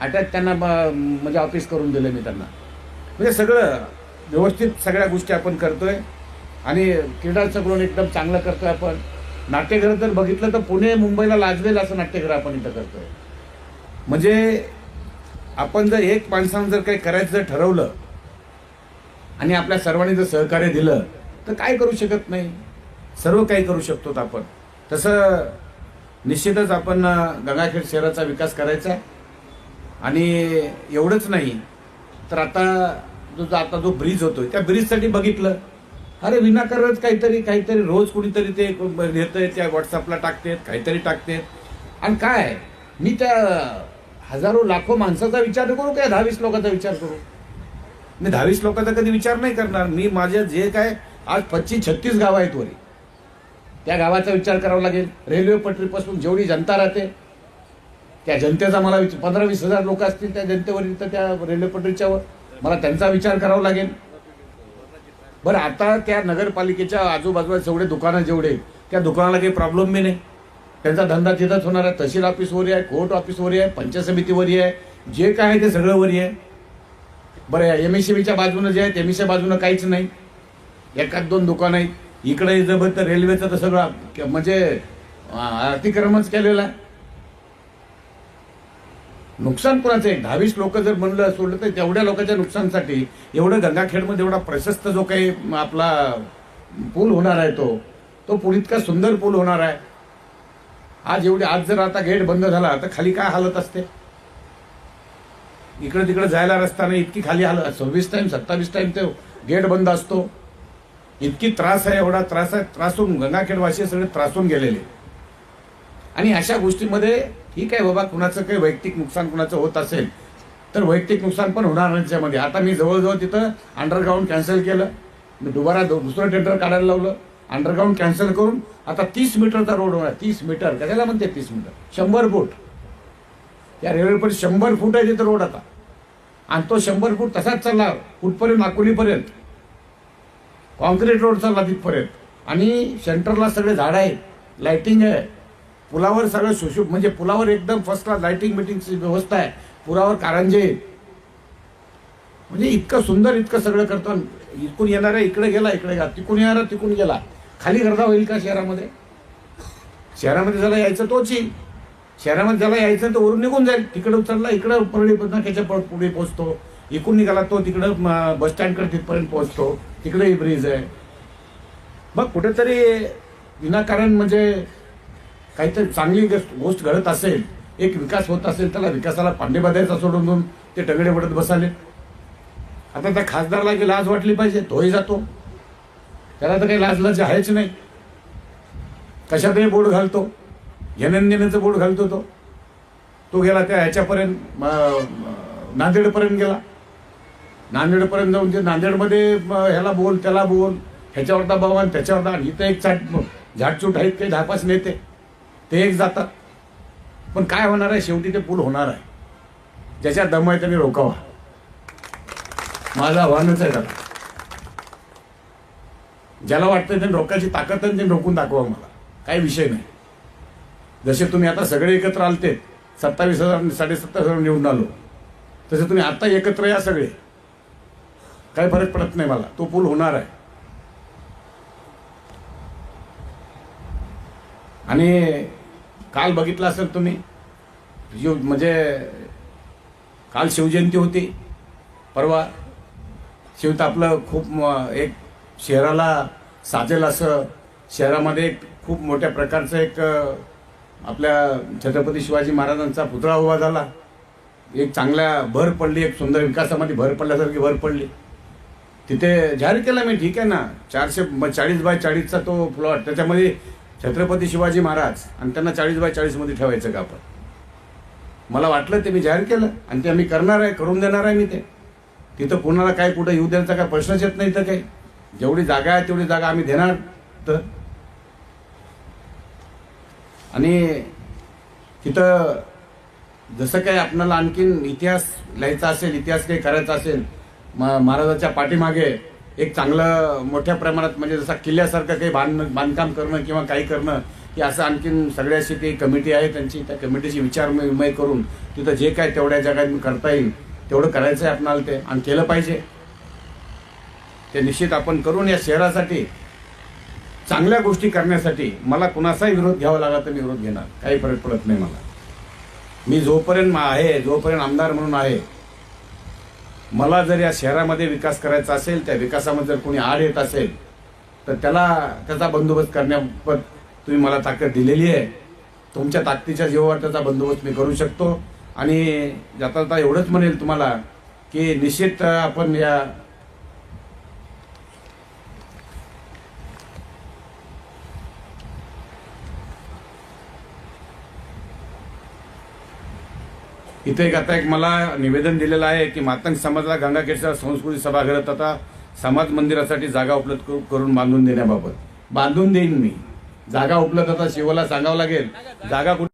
Attach त्यांना म्हणजे office करून दिलं मी त्यांना. म्हणजे सगळं व्यवस्थित सगळ्या गोष्टी आपण करतोय. आणि क्रीडा सगळं एकदम चांगलं करतोय आपण. नाट्यघरं जर बघितलं तर पुणे मुंबईला लाजवेल असं नाट्यगृह आपण इथं करतोय. म्हणजे आपण जर एक माणसानं जर काही करायचं जर ठरवलं आणि आपल्या सर्वांनी जर सहकार्य दिलं तर काय करू शकत नाही. सर्व काही करू शकतो आपण. तसं निश्चितच आपण गंगाखेड शहराचा विकास करायचा आहे. आणि एवढंच नाही. तर आता जो आता जो ब्रिज होतोय त्या ब्रिजसाठी बघितलं. अरे विनाकारणच काहीतरी काहीतरी रोज कुणीतरी ते येतंय त्या व्हॉट्सअपला टाकतेत काहीतरी टाकतेत. आणि काय? मी त्या हजारो लाखो माणसाचा विचार करू काय दहावीस लोकांचा विचार करू? मी दहावीस लोकांचा कधी विचार नाही करणार. मी माझ्या जे काय आज पच्चीस छत्तीस गावं आहेत वरी. त्या गावाचा विचार करावा लागेल. रेल्वे पटरीपासून जेवढी जनता राहते त्या जनतेचा मला विच- पंधरा वीस हजार लोक असतील त्या जनतेवर इथं त्या रेल्वे पटरीच्यावर मला त्यांचा विचार करावा लागेल. बरं आता त्या नगरपालिकेच्या आजूबाजूला जेवढे दुकानं जेवढे त्या दुकानाला काही प्रॉब्लेम बी नाही. त्यांचा धंदा तिथंच होणार आहे. तहसील ऑफिसवरही आहे कोर्ट ऑफिसवरही आहे पंचायत समितीवरही आहे. जे काय आहे ते सगळंवरही आहे. बरं एम एस बाजूनं जे आहे एम एस बाजूनं काहीच नाही. एकाच दोन दुकानं आहेत. इकडे जर तर रेल्वेचं तर सगळं म्हणजे अतिक्रमणच केलेलं आहे. नुकसान कुणाचं आहे? दहावीस लोक जर म्हणलं सोडलं तर तेवढ्या लोकांच्या नुकसानसाठी एवढं गंगाखेडमध्ये एवढा प्रशस्त जो काही आपला पूल होणार आहे तो तो पूल इतका सुंदर पूल होणार आहे. आज एवढी आज जर आता गेट बंद झाला तर खाली काय हालत असते? इकडे तिकडे जायला रस्ता नाही इतकी खाली हालत सव्वीस टाइम सत्तावीस टाइम ते गेट बंद असतो. इतकी त्रास आहे एवढा त्रास आहे त्रासून गंगाखेडवासी सगळे त्रासून गेलेले. आणि अशा गोष्टीमध्ये ठीक आहे बाबा कुणाचं काही वैयक्तिक नुकसान कुणाचं होत असेल तर वैयक्तिक नुकसान पण होणार नाही त्याच्यामध्ये. आता मी जवळजवळ तिथं अंडरग्राऊंड कॅन्सल केलं. मी दुबारा दु- दुसरं टेंडर काढायला लावलं. अंडरग्राऊंड कॅन्सल करून आता तीस मीटरचा रोड होणार तीस मीटर कशाला म्हणते तीस मीटर? शंभर फूट. त्या रेल्वेपर्यंत शंभर फूट आहे तिथं रोड आता. आणि तो शंभर फूट तसाच चालला कुठपर्यंत? नाकोलीपर्यंत कॉन्क्रीट रोड चालला तिथपर्यंत. आणि सेंटरला सगळे झाड आहेत. लायटिंग आहे. पुलावर सगळं सुशुभ म्हणजे पुलावर एकदम फर्स्ट क्लास लाइटिंग मिटिंगची व्यवस्था आहे. पुलावर कारंजे. म्हणजे इतकं सुंदर इतकं सगळं करतो. इकडून येणारा इकडे गेला इकडे गेला. तिकडून येणारा तिकडून गेला. खाली गर्दा होईल का शहरामध्ये? शहरामध्ये ज्याला यायचं तोच येईल. शहरामध्ये ज्याला यायचं तर वरून निघून जाईल. तिकडे उचलला इकडं परळी त्याच्या पुढे पोहोचतो. इकडून निघाला तो तिकडं बस स्टँडकडे तिथपर्यंत पोहोचतो. तिकडेही ब्रिज आहे. मग कुठेतरी विनाकारण म्हणजे काहीतरी चांगली गोष्ट घडत असेल एक विकास होत असेल त्याला विकासाला पांडे द्यायचा सोडून देऊन ते टगडे पडत बसाले. आता त्या खासदारला की लाज वाटली पाहिजे तोही जातो. त्याला तर काही लाज लाज आहेच नाही. कशातही बोट घालतो. घेण्याचं बोट घालतो तो. तो गेला त्या ह्याच्यापर्यंत नांदेडपर्यंत गेला. नांदेडपर्यंत जाऊन ते नांदेडमध्ये ह्याला बोल त्याला बोल ह्याच्यावरता आणि त्याच्यावरता आणि इथं एक चाट झाडचूट आहेत काही धापास नेते ते एक जातात. पण काय होणार आहे? शेवटी ते पूल होणार आहे. ज्याच्या दम आहे त्याने रोखावा माझं आव्हानच आहे त्याला. ज्याला वाटतं त्यांनी रोखायची ताकद आहे त्यांनी रोखून दाखवा मला. काही विषय नाही. जसे तुम्ही आता सगळे एकत्र आलते सत्तावीस हजार साडेसत्तर हजार निवडून आलो. तसे तुम्ही आता एकत्र या सगळे. काही फरक पडत नाही मला. तो पूल होणार आहे. आणि काल बघितलं असेल तुम्ही. शिव म्हणजे काल शिवजयंती होती. परवा शिव तर आपलं खूप म- एक शहराला साजेल असं शहरामध्ये एक खूप मोठ्या प्रकारचं एक आपल्या छत्रपती शिवाजी महाराजांचा पुतळा उभा झाला. एक चांगल्या भर पडली एक सुंदर विकासामध्ये भर पडल्यासारखी भर पडली. तिथे जाहीर केला मी ठीक आहे ना. चारशे म- चाळीस बाय चाळीसचा तो प्लॉट त्याच्यामध्ये छत्रपती शिवाजी महाराज आणि त्यांना चाळीस बाय चाळीसमध्ये ठेवायचं का आपण? मला वाटलं ते मी जाहीर केलं आणि ते आम्ही करणार आहे करून देणार आहे मी ते. तिथं कुणाला काय कुठं येऊ द्यायचा काय प्रश्नच येत नाही तर काही. जेवढी जागा आहे तेवढी जागा आम्ही देणार तर. आणि तिथं जसं काही आपल्याला आणखीन इतिहास लिहायचा असेल इतिहास काही करायचा असेल म- महाराजाच्या पाठीमागे एक चांगलं मोठ्या प्रमाणात म्हणजे जसं किल्ल्यासारखं काही बांध बांधकाम करणं किंवा काही करणं की असं आणखीन सगळ्याशी काही कमिटी आहे. त्यांची त्या कमिटीशी विचार विमय करून तिथं जे काय तेवढ्या जगात करता येईल तेवढं करायचं आहे आपणाला ते आणि केलं पाहिजे. ते निश्चित आपण करून या शहरासाठी चांगल्या गोष्टी करण्यासाठी मला कुणाचाही विरोध घ्यावा लागला तर मी विरोध घेणार. काही फरक पडत नाही मला. मी जोपर्यंत आहे जोपर्यंत आमदार म्हणून आहे मला जर या शहरामध्ये विकास करायचा असेल त्या विकासामध्ये जर कोणी आड येत असेल तर त्याला त्याचा बंदोबस्त करण्यापत तुम्ही मला ताकद दिलेली आहे. तुमच्या ताकदीच्या जीवावर त्याचा बंदोबस्त मी करू शकतो. आणि जाता जाता एवढंच म्हणेल तुम्हाला की निश्चित आपण या इथे एक आता एक मला निवेदन दिलेलं आहे की मातंग समाजाला गंगाखेडच्या संस्कृती सभागृहात आता समाज मंदिरासाठी जागा उपलब्ध करून बांधून देण्याबाबत. बांधून देईन मी. जागा उपलब्ध आता शिवाला सांगावं लागेल. जागा कुठे